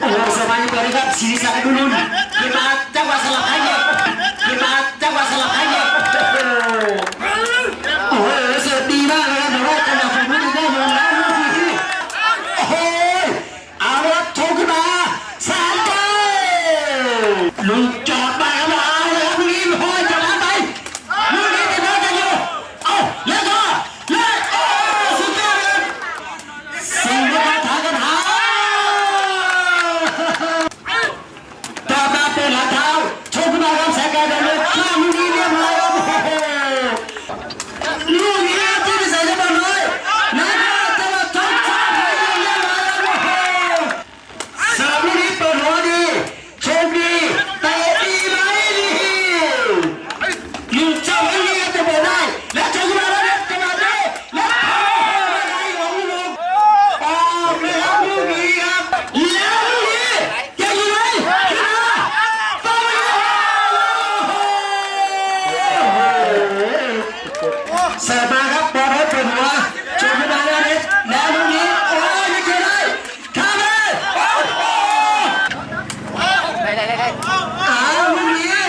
โอ้โหสบายตัวนี้ครับศิริศักดิ์ดุลุนขึ้นมาจังหวะสลับให้เนี่ยขึ้นมาจังหวะสลับให้เนี่ยโอ้โหโอ้โหเสิร์ฟดีมากเลยครับแต่ว่าจังหวะฝั่งนู้นได้ยอมนี้โอ้โหเอาละโชว์ขึ้นมาสามเก้าลุ้น you เสิร์มาครับบอลให้ปวดหัวชนขึ้นมาแล้วเน็ดแล้วลูกนี้โอ้ยนี่คือได้ข้ามเลยโอ้โหได้ได้ได้อาลูกนี้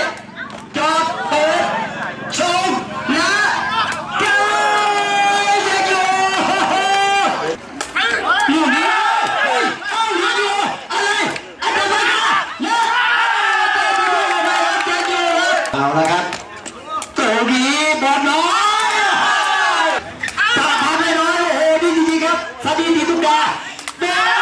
จอดเปิดชมนะเก้ยังอยู่ลูกนี้เข้าเหลืออยู่อะไรอันดับแรกเย้เจอไปด้วยไปครับเจออยู่ครับเอาละครับ Cody Bono. Viva! Viva!